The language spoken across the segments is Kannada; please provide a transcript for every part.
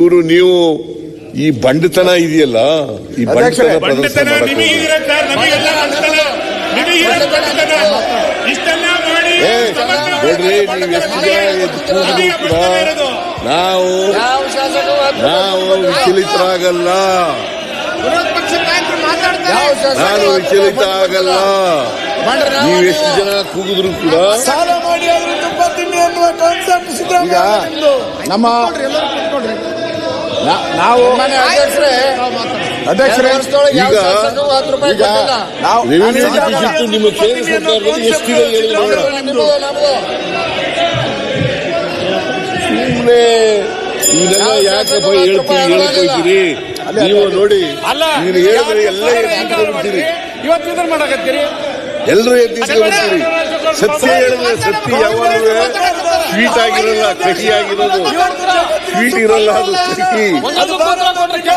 ಇವರು ನೀವು ಈ ಬಂಡತನ ಇದೆಯಲ್ಲ? ಈ ಬಂಡತನ ಪ್ರದರ್ಶನ ನೋಡ್ರಿ ನೀವು ಎಷ್ಟು ಜನ ಎದ್ದು ಕೂಡ. ನಾವು ನಾವು ವಿಚಲಿತರಾಗಲ್ಲ. ನಾನು ವಿಚಲಿತ ಆಗಲ್ಲ ನೀವು ಎಷ್ಟು ಜನ ಕೂಗಿದ್ರು ಕೂಡ ಸಾಲ ನಾವು ಮನೆ ಅಧ್ಯಕ್ಷರೇ ಅಧ್ಯಕ್ಷರೇ ಎರಡು ಯಾವ ಈಗ- ರೆವಿನ್ಯೂ ಡಿಫಿಸಿಟ್ ನಿಮ್ಮ ಕೇಂದ್ರ ಸರ್ಕಾರದಲ್ಲಿ ಎಷ್ಟಿದೆ ಹೇಳಿ ಸುಮ್ಮನೆ ಇದೆಲ್ಲ ಯಾಕಪ್ಪ ಹೇಳ್ತೀವಿ ಹೇಳ್ಕೊಳ್ತೀರಿ? ನೀವು ನೋಡಿ ನೀನು ಹೇಳಿದ್ರೆ ಎಲ್ಲ ಎತ್ತಿಟ್ಕೊಂಡ್ಬಿಡ್ತೀರಿ ಇವತ್ತು ಇದನ್ನ ಮಾಡಕತ್ತೀರಿ? ಎಲ್ಲರೂ ಎತ್ತಿಸ್ಕೊಂಡ್ಬಿಡ್ತೀರಿ ಸತ್ಯ ಹೇಳಿದ್ರೆ ಸತ್ಯ ಯಾವಾಗಲೂ ಸ್ವೀಟ್ ಆಗಿರಲ್ಲ ಕಹಿ ಆಗಿರೋದು. ಸ್ವೀಟ್ ಇರಲ್ಲ ಅದು ಕಹಿ.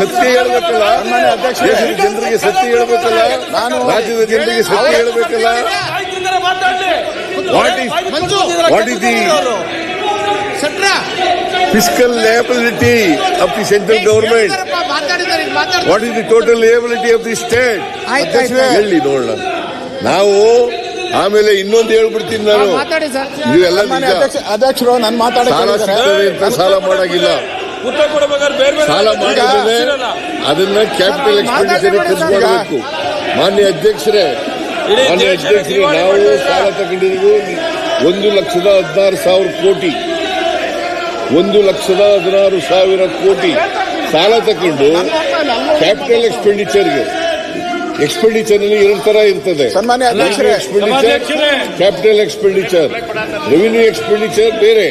ಸತ್ಯ ಹೇಳ್ಬೇಕಲ್ಲ? ದೇಶದ ಜನರಿಗೆ ಸತ್ಯ ಹೇಳ್ಬೇಕಲ್ಲ? ರಾಜ್ಯದ ಜನರಿಗೆ ಸತ್ಯ ಹೇಳ್ಬೇಕಲ್ಲ? What is what is the fiscal liability of the central government what is the total liability of the state. ಹೇಳಿ ನೋಡೋಣ. ನಾವು ಆಮೇಲೆ ಇನ್ನೊಂದು ಹೇಳ್ಬಿಡ್ತೀನಿ ನಾನು. ಮಾತಾಡಿ ಇವೆಲ್ಲ ಅಧ್ಯಕ್ಷ ಅಧ್ಯಕ್ಷರು ನನ್ನ ಸಾಲ ಸಿಗ್ತದೆ ಅಂತ ಸಾಲ ಮಾಡಾಗಿಲ್ಲ. ಸಾಲ ಮಾಡಿದ್ರೆ ಅದನ್ನ ಕ್ಯಾಪಿಟಲ್ ಎಕ್ಸ್ಪೆಂಡಿಚರ್ ಖರ್ಚು ಮಾಡಬೇಕು ಮಾನ್ಯ ಅಧ್ಯಕ್ಷರೇ ಮಾನ್ಯ ಅಧ್ಯಕ್ಷರೇ ನಾವು ಸಾಲ ತಗೊಂಡಿದ್ದು ಒಂದು ಲಕ್ಷದ ಹದಿನಾರು ಸಾವಿರ ಕೋಟಿ. ಒಂದು ಲಕ್ಷದ ಹದಿನಾರು ಸಾವಿರ ಕೋಟಿ. ಸಾಲ ತಗೊಂಡು ಕ್ಯಾಪಿಟಲ್ ಎಕ್ಸ್ಪೆಂಡಿಚರ್ಗೆ. ಎಕ್ಸ್ಪೆಂಡಿಚರ್ ಅಲ್ಲಿ ಎರಡು ತರ ಇರ್ತದೆ. ಸನ್ಮಾನ್ಯ ಅಧ್ಯಕ್ಷರೇ expenditure capital expenditure revenue expenditure ಬೇರೆ.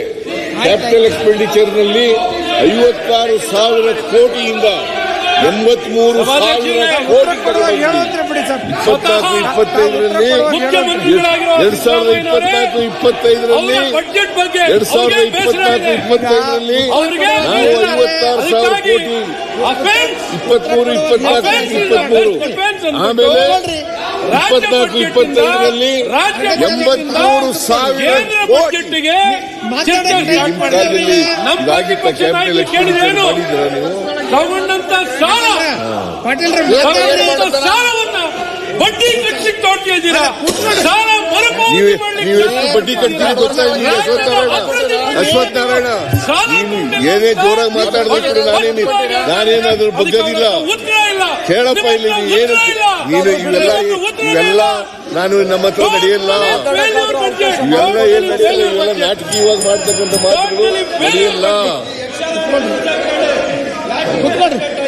ಕ್ಯಾಪಿಟಲ್ ಎಕ್ಸ್ಪೆಂಡಿಚರ್ನಲ್ಲಿ ಐವತ್ತಾರು ಸಾವಿರ ಕೋಟಿಯಿಂದ ಎಂಬತ್ಮೂರು ಸಾವಿರ ಕೋಟಿ ಇಪ್ಪತ್ನಾಲ್ಕು ಇಪ್ಪತ್ತೈದರಲ್ಲಿ ಎರಡ್ ಸಾವಿರದ ಇಪ್ಪತ್ನಾಲ್ಕು ಇಪ್ಪತ್ತೈದರಲ್ಲಿ ಬಜೆಟ್ ಬಗ್ಗೆ ಎರಡ್ ಸಾವಿರದ ಇಪ್ಪತ್ನಾಲ್ಕು ಇಪ್ಪತ್ತೈದರಲ್ಲಿ ನಾವು ಐವತ್ತಾರು ಸಾವಿರ ಕೋಟಿ ಇಪ್ಪತ್ಮೂರು ಇಪ್ಪತ್ನಾಲ್ಕು ಇಪ್ಪತ್ಮೂರು. ಆಮೇಲೆ ಇಪ್ಪತ್ನಾಲ್ಕು ಇಪ್ಪತ್ತೈದರಲ್ಲಿ ಎಂಬತ್ಮೂರು ಸಾವಿರ ಕೋಟಿ. ಬಜೆಟ್ಗೆ ನಿಮ್ಮ ಕಾಲದಲ್ಲಿ ಇದಾಗಿತ್ತ ಕ್ಯಾಪಿಟಲ್ ಮಾಡಿದ್ದೀರಾ ನೀವು? ಪಾಟೀಲ್ ಬಡ್ಡಿ ಕಟ್ಟಿ ತೋಡ್ತಾ ಇದ್ದೀರಾ ಸಾಲ ನೀವೆಷ್ಟು ಬಡ್ಡಿ ಕಟ್ತೀರಿ ಗೊತ್ತಾ ನಿಮಗೆ ಅಶ್ವಥ್ ನಾರಾಯಣ ಅಶ್ವಥ್ ನಾರಾಯಣ ನೀನು ಏನೇ ಜೋರಾಗಿ ಮಾತಾಡಬೇಕು ನಾನೇನು ನಾನೇನು ಅದ್ರ ಬಗ್ಗದಿಲ್ಲ ಉತ್ತರ ಇಲ್ಲ ಕೇಳಪ್ಪ ಇಲ್ಲಿ ನೀನು ಏನು ನೀನು ಇವೆಲ್ಲ ಇವೆಲ್ಲ ನಾನು ನಮ್ಮ ಹತ್ರ ನಡೆಯಲ್ಲ ಇವೆಲ್ಲ ಏನ್ ನಡೆಯಲ್ಲ ಇವೆಲ್ಲ ನಾಟಕೀಯವಾಗಿ ಮಾಡ್ತಕ್ಕಂಥ ಮಾತುಗಳು ನಡೆಯಲ್ಲ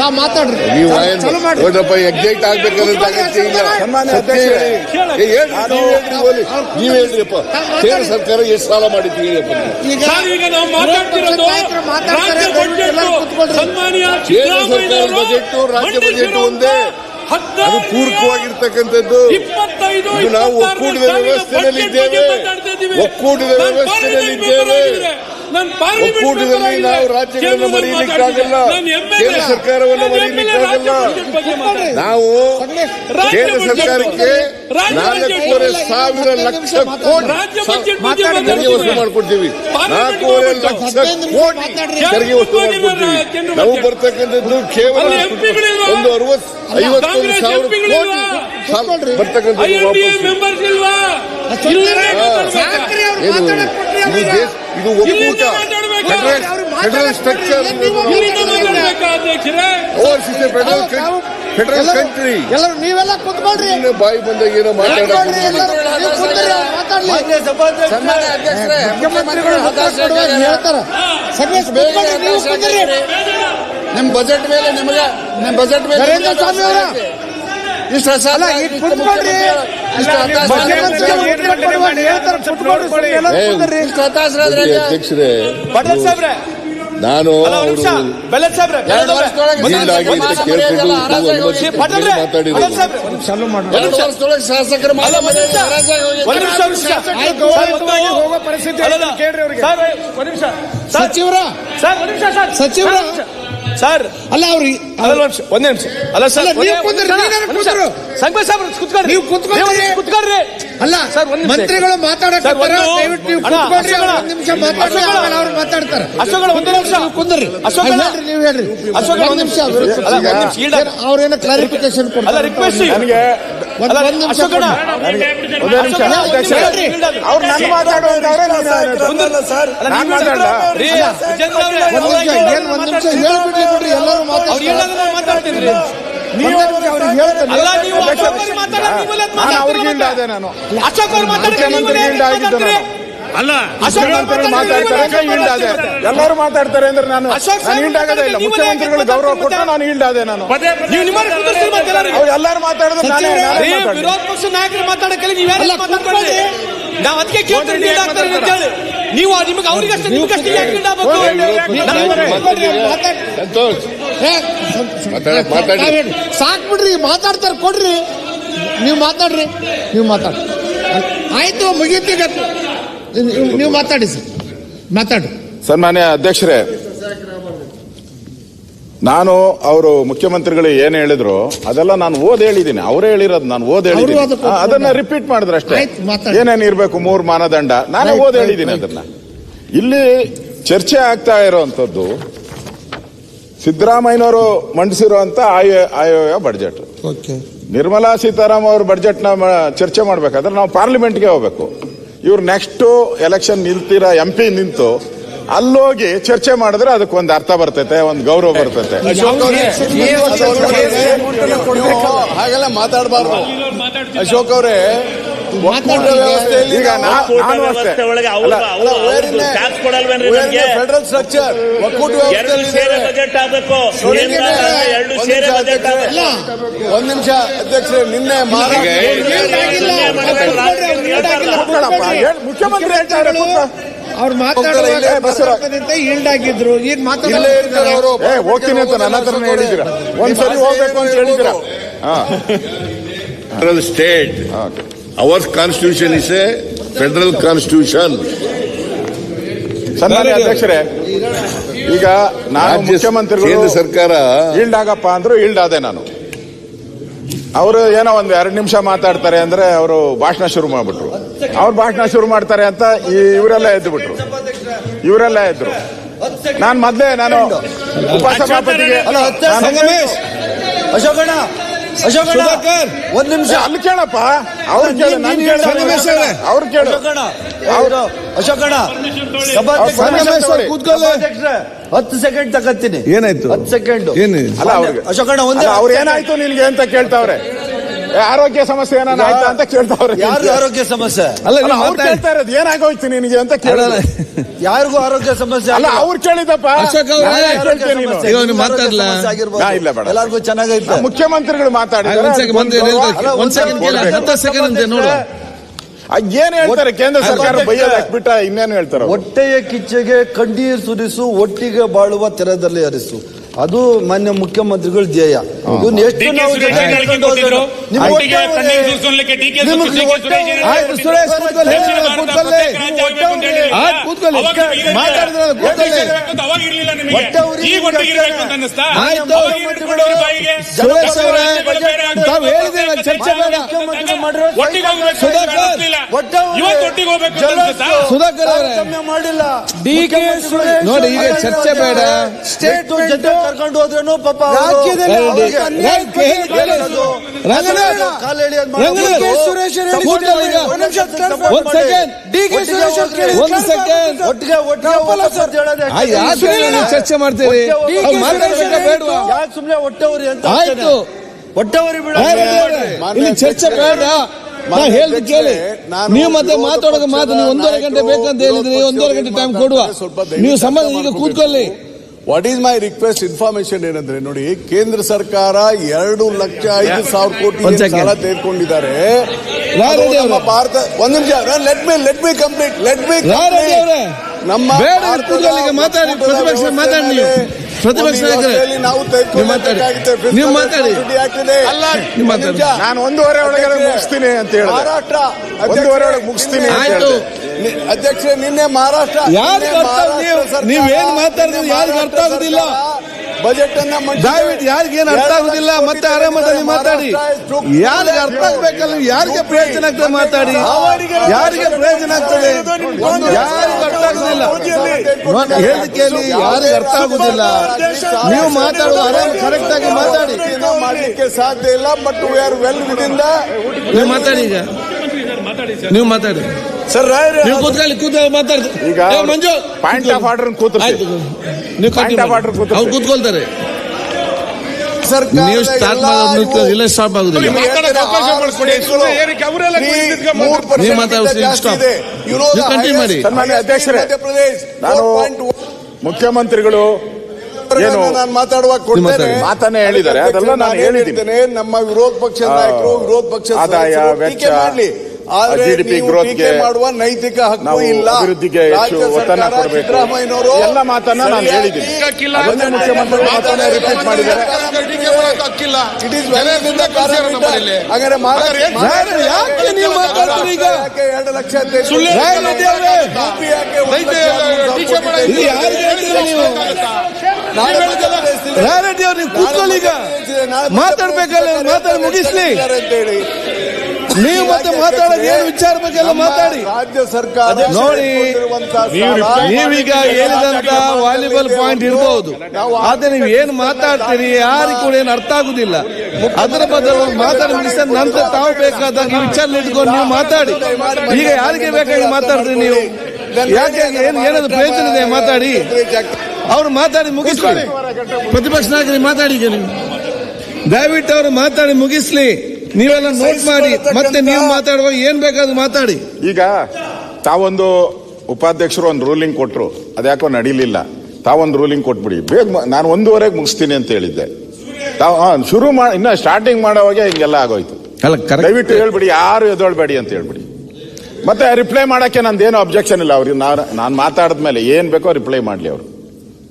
ತಾವ್ ಮಾತಾಡ್ರಿ. ನೀವು ನೋಡ್ರಪ್ಪ ಎಕ್ಸೈಟ್ ಅಗತ್ಯ ಇಲ್ಲ. ಸನ್ಮಾನ್ಯ ಸತ್ಯ ಅಧ್ಯಕ್ಷರೇ. ಹೇಳಿ. ಹೇಳ್ರಿ, ನೀವ್ ಹೇಳ್ರಿ ಹೋಗ್ಲಿ. ನೀವ್ ಹೇಳ್ರಿಪ್ಪ. ಕೇಂದ್ರ ಸರ್ಕಾರ ಎಷ್ಟು ಸಾಲ ಮಾಡಿದ್ರಿ. ಈಗ ನಾವು ಮಾತಾಡ್ತಿರೋದು ರಾಜ್ಯ ಬಜೆಟ್ ಬಜೆಟ್ ಒಂದೇ. ಅದು ಪೂರಕವಾಗಿರ್ತಕ್ಕಂಥದ್ದು. ನಾವು ಒಕ್ಕೂಟದ ವ್ಯವಸ್ಥೆಯಲ್ಲಿ ಇದ್ದೇವೆ ಇದ್ದೀವಿ. ಒಕ್ಕೂಟದ ನಾನು ವ್ಯವಸ್ಥೆಯಲ್ಲಿದ್ದೇವೆ. ನಾನು ಪಾರ್ಲಿಮೆಂಟ್ ಒಕ್ಕೂಟದಲ್ಲಿ ನಾವು ರಾಜ್ಯಗಳನ್ನು ಮರೆಯಲಿಕ್ಕಾಗಲ್ಲ. ಕೇಂದ್ರ ಸರ್ಕಾರವನ್ನು ಮರೆಯಲಿಕ್ಕಾಗಲ್ಲ. ನಾವು ಕೇಂದ್ರ ಸರ್ಕಾರಕ್ಕೆ ನಾಲ್ಕೂವರೆ ಸಾವಿರ ಲಕ್ಷ ಕೋಟಿ ರಾಜ್ಯ ಬಜೆಟ್ ಬಗ್ಗೆ ತೆರಿಗೆ. ವಸೂಲು ಮಾಡ್ಕೊಡ್ತೀವಿ. ನಾಲ್ಕೂವರೆ ಲಕ್ಷ ಕೋಟಿ ತೆರಿಗೆ ವಸೂಲು ಮಾಡಿಕೊಡ್ತೀವಿ. ನಾವು ಬರ್ತಕ್ಕಂಥದ್ದು ಕೇವಲ? ಒಂದು ಅರವತ್ತು ಐವತ್ತೊಂದು ಸಾವಿರ ಕೋಟಿ ಬರ್ತಕ್ಕಂಥ ಬರ್ತಕ್ಕಂಥದ್ದು ವಾಪಸ್ ಅವ್ರಿಗೆ. ದೇಶ ಇದು ಒಕ್ಕೂಟ ಫೆಡರಲ್ ಸ್ಟ್ರಕ್ಚರ್ ಫೆಡರಲ್ ಫೆಡರಲ್ ಎಲ್ಲರೂ- ಕಂಟ್ರಿ ಎಲ್ಲರೂ ನೀವೆಲ್ಲ ಕುತ್ಕೊಳ್ರಿ. ಬಾಯಿ ಬಂದಾಗ ಏನೋ ಮಾತಾಡ್ತಾರೆ. ನಿಮ್ ಬಜೆಟ್ ಮೇಲೆ ನಿಮಗೆ ನಿಮ್ ಬಜೆಟ್ ಮೇಲೆ ನರೇಂದ್ರ ನಿಮಗೆ ಸ್ವಾಮಿ ಅವರ. ಇಷ್ಟು ಸಾಲ ಈಗ ಅಧ್ಯಕ್ಷರೇ ಪಟೇಲ್ ಸಾಹೇಬ್ರೆ ನಾನು ಶಾಸಕರ ಸಚಿವರ? ಸರ್ ಒಂದ್ ಸರ್. ಸಚಿವರ. ಸರ್ ಅಲ್ಲ ಅವ್ರಿ ಅಲ್ಲ ಒಂದ್ ನಿಮಿಷ ಒಂದೇ ಅಲ್ಲ ಸರ್ ಒಂದೇ- ಒಂದ್ ಒಂದ್. ಸಂಘ ಸಾಹೇಬ್ರು ಕುತ್ಕೊಳ್ರಿ ನೀವು ಕೂತ್ಕೊಳ್ರಿ. ಕುತ್ಕೊಳ್ರಿ ಅಲ್ಲ ಸರ್, ಒಂದ್ ನಿಮಿಷ. ಮಂತ್ರಿಗಳು ಮಾತಾಡಕ್ಕೆ ದಯವಿಟ್ಟು ನೀವು ಅಣ್ಣ, ಕೂತ್ಕೊಳ್ರಿ, ಅಶೋಕಣ್ಣ. ನಿಮಿಷ ಅಶೋಕಣ್ಣ. ಆಮೇಲೆ ಅವ್ರು ಮಾತಾಡ್ತಾರೆ ಅಶೋಕಗಳ ಒಂದೇ ನಿಮಿಷ. ನೀವು ಕುಂದ್ರಿ ಅಶೋಕಣ್ಣ. ಹೇಳ್ರಿ ನೀವು ಹೇಳ್ರಿ ಅಶೋಕಣ್ಣ, ಒಂದ್ ನಿಮಿಷ ಒಂದ್ ಅವ್ರೇನೋ ಕ್ಲಾರಿಫಿಕೇಶನ್ ಅಲ್ಲ ಕೊಡ್ತಾರೆ ರಿಕ್ವೆಸ್ಟ್ ನನಗೆ ಅವ್ರು ನನ್ನ ಮಾತಾಡುವಂತವ್ರೆ ನಾನು ಮಾತಾಡಲ್ಲ ಒಂದ್ ನಿಮಿಷ ಹೇಳ್ಬಿಡ್ಲಿ ಬಿಡ್ರಿ ಎಲ್ಲರೂ ಮಾತಾಡ್ತೀನಿ ಹೇಳ್ತಾನೆ ನಾನು ಅವ್ರಿಗೆ ನಾನು. ಅಶೋಕ್ ಅವ್ರು ಮಾತಾಡ್ತಾರೆ ಮುಖ್ಯಮಂತ್ರಿ. ನಾನು. ಅಲ್ಲ. ಎಲ್ಲರೂ ಮಾತಾಡ್ತಾರೆ ಅಂದ್ರೆ ನಾನು ನಾನು ಇಲ್ಲ. ಮುಖ್ಯಮಂತ್ರಿಗಳು ಗೌರವ ಯಾಕೆ ಕೊಟ್ಟು ನಾನು ಹಿಂಡಾದೆ ನಾನು. ಪದೇ ಪದೇ ನೀವು ನಿಮ್ಮ ಕುದುರಿಸಿ ಮಾತಾಡ್ರಿ ಅವ್ರು ಎಲ್ಲರೂ ಮಾತಾಡಿದ್ರೆ ನಾನೇ ನಾನೇ. ವಿರೋಧ ಪಕ್ಷ ನಾಯಕರು ಮಾತಾಡಕ್ಕೆ ನೀವು ಅದಕ್ಕೆ ಕೇಳ್ತೀವಿ ನೀವು ಆಗ್ತಾರೆ ಅಂತ ಹೇಳಿ ನೀವು ನಿಮಗೆ ಅವ್ರಿಗಷ್ಟೇ ನಿಮ್ಗಷ್ಟೇ. ಸಾಕ್ ಬಿಡ್ರಿ ಮಾತಾಡ್ತಾರೆ ಕೊಡ್ರಿ. ನೀವು ಮಾತಾಡ್ರಿ ನೀವು ಮಾತಾಡ್ರಿ. ಆಯ್ತು ಮುಗೀತೀಗ ನೀವು ಮಾತಾಡಿ ಸರ್. ಮಾತಾಡಿ. ಸನ್ಮಾನ್ಯ ಅಧ್ಯಕ್ಷರೇ ನಾನು ಅವರು ಮುಖ್ಯಮಂತ್ರಿಗಳು ಏನ್ ಹೇಳಿದ್ರು ಅದೆಲ್ಲ ನಾನು ಓದ್ ಹೇಳಿದ್ದೀನಿ ಅವರೇ ಹೇಳಿರೋದು ನಾನು ಓದ್ ಹೇಳಿದ್ದೀನಿ ಅದನ್ನ ರಿಪೀಟ್ ಮಾಡಿದ್ರೆ ಅಷ್ಟೇ. ಏನೇನಿರ್ಬೇಕು ಮೂರು ಏನೇನ್ ಇರ್ಬೇಕು ಮೂರ್ ಮಾನದಂಡ ನಾನೇ ಓದ್ ಹೇಳಿದ್ದೀನಿ ಅದನ್ನ. ಇಲ್ಲಿ ಚರ್ಚೆ ಆಗ್ತಾ ಇರುವಂತದ್ದು ಸಿದ್ದರಾಮಯ್ಯನವರು ಮಂಡಿಸಿರುವಂತ ಆಯೋ ಆಯೋಗ ಬಡ್ಜೆಟ್ ನಿರ್ಮಲಾ ಸೀತಾರಾಮ್ ಅವ್ರ ಬಡ್ಜೆಟ್ನ ಚರ್ಚೆ ಮಾಡ್ಬೇಕಾದ್ರೆ ನಾವು ಪಾರ್ಲಿಮೆಂಟ್ಗೆ ಹೋಗ್ಬೇಕು. ಇವ್ರು ನೆಕ್ಸ್ಟ್ ಎಲೆಕ್ಷನ್ ನಿಲ್ತೀರಾ ಎಂ ಪಿ ನಿಂತು ಅಲ್ಲೋಗಿ ಚರ್ಚೆ ಮಾಡಿದ್ರೆ ಅದಕ್ಕೆ ಒಂದು ಅರ್ಥ ಬರ್ತೈತೆ ಒಂದು ಗೌರವ ಬರ್ತೈತೆ. ಹಾಗೆಲ್ಲ ಮಾತಾಡಬಾರ್ದು. ಅಶೋಕ್ ಅವರೇ ಫೆಡರಲ್ ಸ್ಟ್ರಕ್ಚರ್ ಎರಡು ಸೇರೆ ಬಜೆಟ್ ಆಗ್ಬೇಕು. ಎರಡು ಒಂದ್ ಸೇರೆ ನಿಮಿಷ ಬಜೆಟ್ ಅಧ್ಯಕ್ಷರೇ. ಆಗ್ಬೇಕು. ಒಂದ್ ನಿಮಿಷ ಅಧ್ಯಕ್ಷರೇ ನಿನ್ನೆ ಮುಖ್ಯಮಂತ್ರಿ ಹೇಳ್ತಾರೆ. ಅವ್ರು. ಈಲ್ಡ್ ಆಗಿದ್ರು ಹೋಗ್ತೀನಿ ಅಂತ ನನ್ನ ಹತ್ರನೇ ಹೇಳಿದ್ದೀರಾ? ಒಂದ್ಸರಿ ಹೋಗ್ಬೇಕು ಅಂತ ಹೇಳಿದ್ದೀರಾ? ಹಾ. Federal state our constitution is a federal constitution ಸನ್ಮಾನ್ಯ ಅಧ್ಯಕ್ಷರೇ ಈಗ ನಾನು ಮುಖ್ಯಮಂತ್ರಿಗಳು ಕೇಂದ್ರ ಸರ್ಕಾರ. ಈಲ್ಡ್ ಆಗಪ್ಪ ಅಂದ್ರು ಈಲ್ಡ್ ಆದೆ ನಾನು. ಅವರು ಏನೋ ಒಂದು ಎರಡು ನಿಮಿಷ ಮಾತಾಡ್ತಾರೆ ಅಂದ್ರೆ ಅವರು ಭಾಷಣ ಶುರು ಮಾಡ್ಬಿಟ್ರು. ಅವ್ರು ಭಾಷಣ ಶುರು ಮಾಡ್ತಾರೆ ಅಂತ ಈ ಇವರೆಲ್ಲ ಎದ್ದು ಬಿಟ್ರು ಇವರೆಲ್ಲ ಎದ್ರು. ನಾನು ಮೊದಲೇ ನಾನು ಉಪಸಭಾಪತಿಗೆ ಅಶೋಕಣ್ಣ ಅಶೋಕಣ್ಣ! ಒಂದ್ ನಿಮಿಷ. ಅಲ್ಲಿ ಕೇಳಪ್ಪ. ಅವ್ರು ಕೇಳು ನಾನು ಕೇಳ. ಅವ್ರು ಕೇಳು. ಅಶೋಕಣ್ಣ ಅವರು ಅಶೋಕಣ್ಣ ಸಂಗಮೇಶ್ ಅವ್ರೆ. ಸಭಾಧ್ಯಕ್ಷರೇ ಹತ್ತು ಸೆಕೆಂಡ್ ತಗತ್ತೀನಿ. ಏನಾಯ್ತು? ಹತ್ತು ಸೆಕೆಂಡ್. ಅಲ್ಲ ಅವ್ರಿಗೆ ಅಶೋಕಣ್ಣ ಒಂದೇ ಅವ್ರು ಏನಾಯ್ತು ನಿನ್ಗೆ ಅಂತ ಕೇಳ್ತಾವ್ರೆ? ಆರೋಗ್ಯ ಸಮಸ್ಯೆ ಏನಾನ ಆಯ್ತಾ ಅಂತ ಕೇಳ್ತಾವ್ರೆ ಯಾರು ಆರೋಗ್ಯ ಸಮಸ್ಯೆ ಅಲ್ಲ ಅವ್ರು ಕೇಳ್ತಾ ಇರೋದು ಏನಾಗೋಯ್ತು ನಿನಗೆ ಅಂತ ಕೇಳಲ್ಲ ಯಾರಿಗೂ ಆರೋಗ್ಯ ಸಮಸ್ಯೆ ಅಲ್ಲ. ಅವ್ರು ಕೇಳಿದಪ್ಪ ಅಶೋಕ್ ಅವ್ರೆ, ನಾನೇ ಆರೋಗ್ಯ ಕೇಳ್ತೀನಿ ನೀನು. ಸಮಸ್ಯೆ, ಈಗ ಅವ್ನು ನಿಮ್ಗೆ ಆರೋಗ್ಯ ಮಾತಾಡ್ಲಾ? ಸಮಸ್ಯೆ ಆಗಿರ್ಬೋದು. ನಾ ಇಲ್ಲ ಬೇಡ. ಎಲ್ಲರಿಗೂ ಚೆನ್ನಾಗೈತೆ ಮುಖ್ಯಮಂತ್ರಿಗಳು ಮಾತಾಡಿದ್ದಾರೆ ಒಂದ್ ಸೆಕೆಂಡ್, ಅಂತ ನೋಡು. ಏನ್ ಹೇಳ್ತಾರೆ ಕೇಂದ್ರ ಸರ್ಕಾರ ಬಿಟ್ಟ ಇನ್ನೇನು ಹೇಳ್ತಾರೆ? ಹೊಟ್ಟೆಯ ಕಿಚ್ಚೆಗೆ ಕಣ್ಣೀರ್ ಸುರಿಸು ಒಟ್ಟಿಗೆ ಬಾಳುವ ತೆರದಲ್ಲಿ ಹರಿಸು ಅದು ಮಾನ್ಯ ಮುಖ್ಯಮಂತ್ರಿಗಳ ಧ್ಯೇಯ ಇವನ್ ಎಷ್ಟು ನಾವು ಕರ್ಕೊಂಡು. ಹೋದ್ರು. ನಿಮ್ಗೆ. ಆಯ್ತು, ಸುರೇಶ್ ಕೂತ್ಕೊಳ್ಳಿ, ಕೂತ್ಕೊಳ್ಳಿ. ಆಯ್ತು, ಕೂತ್ಕೊಳ್ಳಿ. ಮಾತಾಡಿದ್ರಲ್ಲ, ಕೂತ್ಕೊಳ್ಳಿ. ಹೊಟ್ಟೆ ಉರಿ ಆಯ್ತು. ಸುರೇಶ್ ಅವರೇ, ತಾವು ಹೇಳಿದ್ರಲ್ಲ, ಚರ್ಚೆ ಬೇಡ. ಮುಖ್ಯಮಂತ್ರಿ ಮಾಡಿರೋ ಒಟ್ಟಿಗೆ ಹೋಗ್ಬೇಕು ಅಂತ ಸುಧಾಕರ್. ಉರಿ. ಅವರೇ ತಾರತಮ್ಯ ಮಾಡಿಲ್ಲ ಡಿ ಕೆ ನೋಡಿ, ಈಗ ಚರ್ಚೆ ಬೇಡ. ಸ್ಟೇಟ್ ಜೊತೆ ಕರ್ಕೊಂಡು ಹೋದ್ರೇನು ಪಾಪ ಚರ್ಚೆ ಮಾಡ್ತೀರಿ? ಯಾಕೆ ಸುಮ್ನೆ ಹೊಟ್ಟೆವರಿ ಅಂತ ಆಯ್ತು. ಹೊಟ್ಟೆ ಉರಿ ಬಿಡ. ಚರ್ಚೆ ಬೇಡ. ಹೇಳ್ದು ಕೇಳಿ. ನೀವು ಮತ್ತೆ ಮಾತಾಡೋಕೆ ಮಾತು ನೀವು ಒಂದೂವರೆ ಗಂಟೆ ಬೇಕಂತ ಹೇಳಿದ್ರಿ ಒಂದೂವರೆ ಗಂಟೆ ಟೈಮ್ ಕೊಡುವ. ನೀವು ಸಂಬಂಧ ಈಗ ಕೂತ್ಕೊಳ್ಳಿ. What is my request information ಏನಂದ್ರೆ ನೋಡಿ ಕೇಂದ್ರ ಸರ್ಕಾರ ಎರಡು ಲಕ್ಷ ಐದು ಸಾವಿರ ಕೋಟಿ. ಸಾಲ ತೆಗೆದುಕೊಂಡಿದ್ದಾರೆ? ಭಾರತ ಒಂದ್ ನಿಮಿಷ let me let me complete let me ನಮ್ಮ ಮಾತಾಡಿ. ಪ್ರತಿಪಕ್ಷ ಮಾತಾಡಿ ಪ್ರತಿಪಕ್ಷ ನಾಯಕರೇ. ನಾವು ನೀವು ಮಾತಾಡಿ. ನೀವು ಮಾತಾಡಿ. ಇದೆ. ನೀವು ಮಾತಾಡಿ. ನಾನು ಒಂದೂವರೆ ಒಳಗಡೆ ಮುಗಿಸ್ತೀನಿ ಅಂತ ಹೇಳಿ ಮಹಾರಾಷ್ಟ್ರ ಒಂದೂವರೆ ಒಳಗೆ ಮುಗಿಸ್ತೀನಿ ಆಯ್ತು. ಹೇಳಿದೆ ಅಧ್ಯಕ್ಷರೇ ನಿನ್ನೆ ಮಹಾರಾಷ್ಟ್ರ ಯಾರು ನಿನ್ನೆ ನೀವು- ಏನು ನೀವೇನ್ ಮಾತಾಡಿದ್ರು ಯಾರಿಗ್ ಅರ್ಥ ಆಗುದಿಲ್ಲ? ಬಜೆಟ್ ಅನ್ನ. ದಯವಿಟ್ಟು ಯಾರಿಗೇನು ಅರ್ಥ ಆಗುದಿಲ್ಲ ಮತ್ತೆ ಆರಾಮದಲ್ಲಿ ಮಾತಾಡಿ. ಯಾರಿಗೆ ಅರ್ಥ ಆಗ್ಬೇಕಲ್ಲ ಯಾರಿಗೆ ಪ್ರಯೋಜನ ಆಗ್ತದೆ ಮಾತಾಡಿ. ಯಾರಿಗೆ ಪ್ರಯೋಜನ ಆಗ್ತದೆ. ಯಾರಿಗೆ ಅರ್ಥ ಆಗುದಿಲ್ಲ. ಹೇಳಿಕೆಯಲ್ಲಿ ಯಾರಿಗೆ ಅರ್ಥ ಆಗುದಿಲ್ಲ. ನೀವು ಮಾತಾಡುವ ಆರಾಮ ಕರೆಕ್ಟ್ ಆಗಿ ಮಾತಾಡಿ. ಮಾಡಲಿಕ್ಕೆ ಮಾಡ್ಲಿಕ್ಕೆ ಸಾಧ್ಯ ಇಲ್ಲ but we are well within the ನೀವು ಮಾತಾಡಿ ಈಗ. ನೀವು ಮಾತಾಡಿ. ಸರ್ ನೀವು ಕೂತ್ಕೊಳ್ಳಿ ಕೂತ ಮಾತಾಡ್ದು. ಈಗ ಮಂಜು. ಪಾಯಿಂಟ್ ಆಫ್ ಆರ್ಡರ್ ಕೂತ್ರಿ ಆಯ್ತು ನೀವು. ಅವ್ರು ಕೂತ್ಕೊಳ್ತಾರೆ. ಸರ್ ನೀವು ಸ್ಟಾರ್ಟ್ ಮಾಡೋದು ಇಲ್ಲ ಸ್ಟಾಪ್ ಆಗುದಿಲ್ಲ. ನೀವು ಮಾಡಿ. ಸನ್ಮಾನ್ಯ ಅಧ್ಯಕ್ಷರೇ, ಮಧ್ಯಪ್ರದೇಶ್ ನಾನು ಮುಖ್ಯಮಂತ್ರಿಗಳು ಏನು ನಾನು ಮಾತಾಡುವಾಗ ಕೊಡ್ತೇನೆ. ಮಾತನ್ನೇ ಹೇಳಿದ್ದಾರೆ. ಅದೆಲ್ಲ ನಾನು ಹೇಳಿದ್ದೇನೆ. ನಮ್ಮ ವಿರೋಧ ಪಕ್ಷದ ನಾಯಕರು ವಿರೋಧ ಪಕ್ಷದ ವೆಚ್ಚ, ಮಾಡ್ಲಿ. ಆದ್ರೆ GDP ನೀವು growth ಟೀಕೆ ಗೆ ಮಾಡುವ ನೈತಿಕ ಹಕ್ಕು ನಾವು ಇಲ್ಲ. ಅಭಿವೃದ್ಧಿಗೆ ಹೆಚ್ಚು ಒತ್ತನ್ನ ಕೊಡಬೇಕು. ಸಿದ್ದರಾಮಯ್ಯನವರು ಎಲ್ಲ ಮಾತನ್ನ ನಾನು ಹೇಳಿದ್ದೀನಿ. ಅದನ್ನೇ ಮುಖ್ಯಮಂತ್ರಿಗಳು ಮಾತನ್ನೇ ರಿಪೀಟ್ ಮಾಡಿದ್ದಾರೆ. ಹಾಗಾದ್ರೆ ಮಾಡ- ಯಾರು- ಯಾಕೆ ನೀವು ಮಾತಾಡ್ತೀರಿ? ಈಗ ಯಾಕೆ ಎರಡು ಲಕ್ಷ ಅಂತ ಇತ್ತು? ಸುಳ್ಳು ಹೇಳ್ತೀರಾ? ನೀವು? ಕೂತ್ಕೊಳ್ಳಿ ಈಗ. ಮಾತಾಡ್ಬೇಕಲ್ಲ ಮಾತಾಡಿ ಮುಗಿಸ್ಲಿ. ಅಂತ ಹೇಳಿ ನೀವು ಮತ್ತೆ ಮಾತಾಡೋದು ಏನು ವಿಚಾರ ಬಗ್ಗೆ ಎಲ್ಲ ಮಾತಾಡಿ. ರಾಜ್ಯ ಸರ್ಕಾರ ನೋಡಿ, ನೀವೀಗ ಹೇಳಿದಂತ ವಾಲಿಬಾಲ್ ಪಾಯಿಂಟ್ ಇರಬಹುದು ಆದ್ರೆ ನೀವು ಏನ್ ಮಾತಾಡ್ತೀರಿ ಯಾರಿಗೂ ಕೂಡ ಏನು ಅರ್ಥ ಆಗುದಿಲ್ಲ. ಅದರ ಬದಲು ಮಾತಾಡಿ ಮುಗಿಸಿದ ನಂತರ ತಾವು ಬೇಕಾದಾಗ ಈ ವಿಚಾರ ಇಟ್ಕೊಂಡು ನೀವು ಮಾತಾಡಿ. ಈಗ ಯಾರಿಗೆ ಬೇಕಾಗಿ ಮಾತಾಡ್ತೀರಿ ನೀವು? ಯಾಕೆ ಏನ್ ಏನಾದ್ರು ಪ್ರಯೋಜನ ಇದೆ ಮಾತಾಡಿ? ಅವ್ರು ಮಾತಾಡಿ ಮುಗಿಸ್ಕೊಳ್ಳಿ ಪ್ರತಿಪಕ್ಷ ನಾಯಕರಿಗೆ ಮಾತಾಡಿ ನೀವು. ದಯವಿಟ್ಟು ಅವರು ಮಾತಾಡಿ ಮುಗಿಸ್ಲಿ. ನೀವೆಲ್ಲ ನೋಟ್ ಮಾಡಿ ಮತ್ತೆ ನೀವು ಮಾತಾಡುವಾಗ ಏನ್ ಬೇಕಾದ್ರೂ ಮಾತಾಡಿ. ಈಗ ತಾವೊಂದು ಉಪಾಧ್ಯಕ್ಷರು ಒಂದು ರೂಲಿಂಗ್ ಕೊಟ್ರು ಅದ್ಯಾಕೋ ನಡೀಲಿಲ್ಲ. ತಾವೊಂದು ರೂಲಿಂಗ್ ಕೊಟ್ಬಿಡಿ. ಬೇಗ ನಾನು ಒಂದೂವರೆಗೆ ಮುಗಿಸ್ತೀನಿ ಅಂತ ಹೇಳಿದ್ದೆ. ತಾವು ಹಾ, ಶುರು ಮಾಡಿ ಇನ್ನ ಸ್ಟಾರ್ಟಿಂಗ್ ಮಾಡೋವಾಗ ಹಿಂಗೆಲ್ಲ ಆಗೋಯ್ತು. ಅಲ್ಲ ದಯವಿಟ್ಟು ಹೇಳ್ಬಿಡಿ ಯಾರು ಎದೊಳ್ಬೇಡಿ ಅಂತ ಹೇಳ್ಬಿಡಿ. ಮತ್ತೆ ರಿಪ್ಲೈ ಮಾಡಕ್ಕೆ ನಂದೇನು ಅಬ್ಜೆಕ್ಷನ್ ಇಲ್ಲ ಅವ್ರಿಗೆ. ನಾನು ನಾನು ಮಾತಾಡಿದ ಮೇಲೆ ಏನು ಬೇಕೋ ರಿಪ್ಲೈ ಮಾಡಲಿ ಅವರು.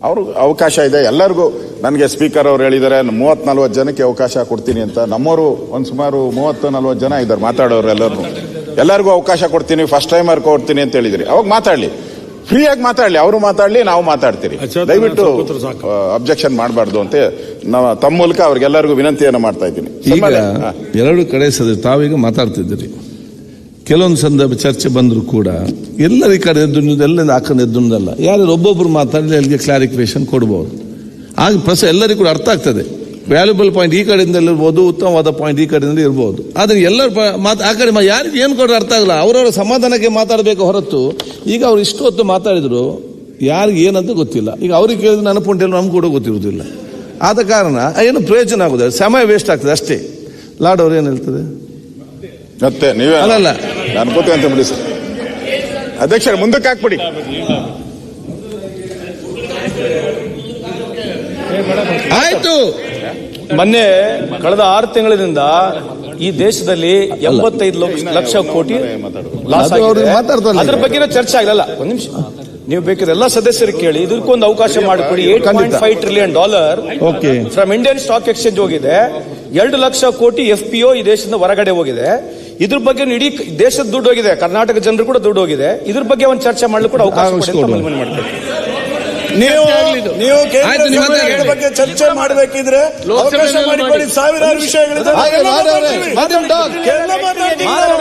ಅವ್ರು ಅವಕಾಶ ಇದೆ. ಎಲ್ಲರಿಗೂ ನನಗೆ ಸ್ಪೀಕರ್ ಅವ್ರು ಹೇಳಿದ್ದಾರೆ ಮೂವತ್ ನಲ್ವತ್ತು ಜನಕ್ಕೆ ಅವಕಾಶ ಕೊಡ್ತೀನಿ ಅಂತ. ನಮ್ಮವರು ಒಂದು ಸುಮಾರು ಮೂವತ್ತು ನಲ್ವತ್ತು ಜನ ಇದ್ದಾರೆ ಮಾತಾಡೋರು ಎಲ್ಲರೂ. ಎಲ್ಲರಿಗೂ ಅವಕಾಶ ಕೊಡ್ತೀನಿ ಫಸ್ಟ್ ಟೈಮರ್ ಕೊಡ್ತೀನಿ ಅಂತ ಹೇಳಿದ್ರಿ. ಅವಾಗ ಮಾತಾಡ್ಲಿ. ಫ್ರೀಯಾಗಿ ಮಾತಾಡ್ಲಿ. ಅವರು ಮಾತಾಡ್ಲಿ ನಾವು ಮಾತಾಡ್ತೀರಿ. ದಯವಿಟ್ಟು ಅಬ್ಜೆಕ್ಷನ್ ಮಾಡಬಾರ್ದು ಅಂತ ನಾವು ತಮ್ಮ ಮೂಲಕ ಅವ್ರಿಗೆಲ್ಲರಿಗೂ ವಿನಂತಿಯನ್ನು ಮಾಡ್ತಾ ಇದ್ದೀನಿ. ಎರಡು ಕಡೆ ಸದ ತಾವೀಗ ಮಾತಾಡ್ತಿದ್ದೀರಿ. ಕೆಲವೊಂದು ಸಂದರ್ಭ ಚರ್ಚೆ ಬಂದರೂ ಕೂಡ ಎಲ್ಲರ ಈ ಕಡೆ ಎದ್ದು ಎಲ್ಲ ಹಾಕೊಂಡು ಆ ಕಡೆ ಎದ್ದು ನಿಂದಲ್ಲ ಯಾರು ಒಬ್ಬೊಬ್ಬರು ಮಾತಾಡಿದ್ರೆ ಅಲ್ಲಿಗೆ ಕ್ಲಾರಿಫಿಕೇಶನ್ ಕೊಡ್ಬೋದು. ಆಗ ಪ್ರಸ ಎಲ್ಲರಿಗೂ ಕೂಡ ಅರ್ಥ ಆಗ್ತದೆ. ವ್ಯಾಲ್ಯೂಬಲ್ ಪಾಯಿಂಟ್ ಈ ಕಡೆಯಿಂದ ಇರ್ಬೋದು ಉತ್ತಮವಾದ ಪಾಯಿಂಟ್ ಈ ಕಡೆಯಿಂದ ಇರ್ಬೋದು. ಆದರೆ ಎಲ್ಲರ ಮಾತು ಆ ಕಡೆ ಯಾರಿಗೂ ಏನು ಕೊಡ್ರೆ ಅರ್ಥ ಆಗಲ್ಲ. ಅವರವರ ಸಮಾಧಾನಕ್ಕೆ ಮಾತಾಡಬೇಕು ಹೊರತು ಈಗ ಅವ್ರು ಇಷ್ಟು ಹೊತ್ತು ಮಾತಾಡಿದ್ರು ಯಾರಿಗೆ ಏನಂತ ಗೊತ್ತಿಲ್ಲ. ಈಗ ಅವ್ರಿಗೆ ಕೇಳಿದ್ರೆ ನನ್ನ ಪುಂಟೆಲ್ಲ ನಮ್ಗೆ ಕೂಡ ಗೊತ್ತಿರೋದಿಲ್ಲ ಆದ ಕಾರಣ ಏನು ಪ್ರಯೋಜನ ಆಗೋದಿಲ್ಲ. ಸಮಯ ವೇಸ್ಟ್ ಆಗ್ತದೆ ಅಷ್ಟೇ. ಲಾಡ್ ಅವ್ರು ಏನು ಹೇಳ್ತದೆ ಮತ್ತೆ ನೀವೇ ಅಲ್ಲಲ್ಲ. ನಾನು ಕೂತ್ಕೊಂತ ಅಂತ ಬಿಡಿ ಸರ್. ಅಧ್ಯಕ್ಷರ ಮುಂದಕ್ಕೆ ಹಾಕ್ಬಿಡಿ. ಆಯ್ತು. ಮೊನ್ನೆ ಕಳೆದ ಆರು ತಿಂಗಳಿಂದ ಈ ದೇಶದಲ್ಲಿ ಎಂಬತ್ತೈದು ಲಕ್ಷ ಕೋಟಿ ಲಾಸ್. ಅದ್ರ ಬಗ್ಗೆ ಚರ್ಚೆ ಆಗಲಿಲ್ಲ. ಒಂದ್ ನಿಮಿಷ. ನೀವು ಬೇಕಿದ್ರೆ ಎಲ್ಲಾ ಸದಸ್ಯರು ಕೇಳಿ ಇದಕ್ಕೊಂದು ಅವಕಾಶ ಮಾಡಿಕೊಡಿ. Eight point five trillion dollar. From Indian stock exchange ಹೋಗಿದೆ. ಎರಡು ಲಕ್ಷ ಕೋಟಿ ಎಫ್ ಪಿ ಈ ದೇಶದಿಂದ ಹೊರಗಡೆ ಹೋಗಿದೆ. ಇದ್ರ ಬಗ್ಗೆ ಇಡೀ ದೇಶದ ದುಡ್ಡು ಹೋಗಿದೆ ಕರ್ನಾಟಕ ಜನರು ಕೂಡ ದುಡ್ಡು ಹೋಗಿದೆ ಇದ್ರ ಬಗ್ಗೆ ಒಂದು ಚರ್ಚೆ ಮಾಡಲು ಕೂಡ ಅವಕಾಶ ಮಾಡ್ಬೇಕು ನೀವು ನೀವು ಕೇಂದ್ರ ಸರ್ಕಾರದ ಬಗ್ಗೆ ಚರ್ಚೆ ಮಾಡಬೇಕಿದ್ರೆ ಅವಕಾಶ ಮಾಡಿಕೊಡಿ ಸಾವಿರಾರು ವಿಷಯಗಳಿದೆ ಹಾಗೆ ಎಲ್ಲ ಮಾಡಿ ಅವ್ರೆ. ಮಾತಾಡ್ತೀವಿ. Let him talk. ಎಲ್ಲ ಮಾತಾಡ್ತೀವಿ ನಾವು.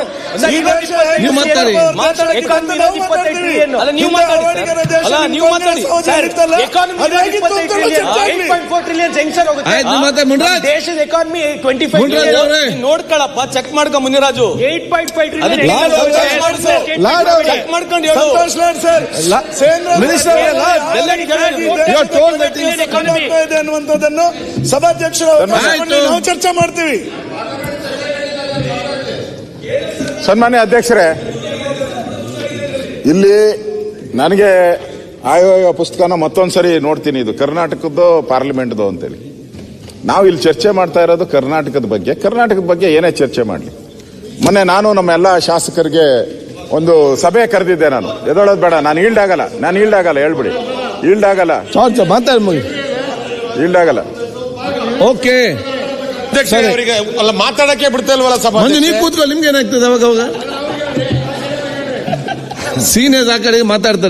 ಈ ದೇಶ ಹೇಗೆ ನೀವು ಮಾತಾಡಿ. ಮಾತಾಡಕ್ಕೆ Economy ನಾವು ಇಪ್ಪತ್ತೈದು ಮಾತಾಡ್ತೀವಿ. trillion. ಅಲ್ಲ, ನೀವು ಇಂಥ ಮಾತಾಡಿ, ಅವಾರ್ಡಿಗರ ಸರ್. ದೇಶ ಅಲ್ಲ, ನಿಮ್ಮ ನೀವು ಮಾತಾಡಿ. ಕಾಂಗ್ರೆಸ್ ಸರ್, ಇತ್ತಲ್ಲ, economy ಅದು ಹೇಗಿತ್ತು ಇಪ್ಪತ್ತೈದು ಅಂತ trillion. ಚರ್ಚೆ ಆಗ್ಲಿ. 8.4 trillion ಹೆಂಗ್ ಸರ್ ಹೋಗುತ್ತೆ? ಆಯ್ತು, ಮತ್ತೆ ಮುನ್ರಾಜ್. ನಮ್ಮ ದೇಶದ ಎಕಾನಮಿ ಟ್ವೆಂಟಿ ಫೈವ್. ನೋಡ್ಕೊಳಪ್ಪ ಚೆಕ್ ಮಾಡ್ಕೊ Muniraju eight point five trillion. Check ಮಾಡ್ಕೊಂಡು ಹೇಳು ಇದೆ ಅನ್ನುವಂಥದ್ದನ್ನು ಸಭಾಧ್ಯಕ್ಷರು. ನಾವು ಚರ್ಚೆ ಮಾಡ್ತೀವಿ. ಸನ್ಮಾನ್ಯ ಅಧ್ಯಕ್ಷರೇ ಇಲ್ಲಿ ನನಗೆ ಆಯೋಗ ಪುಸ್ತಕನ ಮತ್ತೊಂದ್ಸರಿ ನೋಡ್ತೀನಿ ಇದು. ಕರ್ನಾಟಕದ್ದು ಪಾರ್ಲಿಮೆಂಟ್ದು ಅಂತೇಳಿ. ನಾವು ಇಲ್ಲಿ ಚರ್ಚೆ ಮಾಡ್ತಾ ಇರೋದು ಕರ್ನಾಟಕದ ಬಗ್ಗೆ. ಕರ್ನಾಟಕದ ಬಗ್ಗೆ ಏನೇ ಚರ್ಚೆ ಮಾಡಲಿ. ಮೊನ್ನೆ ನಾನು ನಮ್ಮ ಎಲ್ಲ ಶಾಸಕರಿಗೆ ಒಂದು ಸಭೆ ಕರೆದಿದ್ದೆ ನಾನು. ಎದೊಳೋದು ಬೇಡ ನಾನು ಈಲ್ಡ್ ಆಗಲ್ಲ ನಾನು ಈಲ್ಡ್ ಆಗಲ್ಲ ಹೇಳ್ಬಿಡಿ. ಈಲ್ಡ್ ಆಗಲ್ಲ ಸರ್, ಮಾತಾಡಿ ಮುಗಿ. ಈಲ್ಡ್ ಆಗಲ್ಲ ಓಕೆ. ಅವರಿಗೆ ಅಲ್ಲ ಮಾತಾಡಕ್ಕೆ ಬಿಡ್ತಾ ಇಲ್ವಲ್ಲ ಸಭಾ ಮಂಜು ನೀವು ಕೂತ್ಕೊಳ್ಳಿ ನಿಮ್ಗೆ ಏನಾಗ್ತದೆ ಅವಾಗ ಅವಾಗ? ಸೀನಿಯರ್ಸ್ ಆ ಕಡೆಗೆ ಮಾತಾಡ್ತಾರೆ.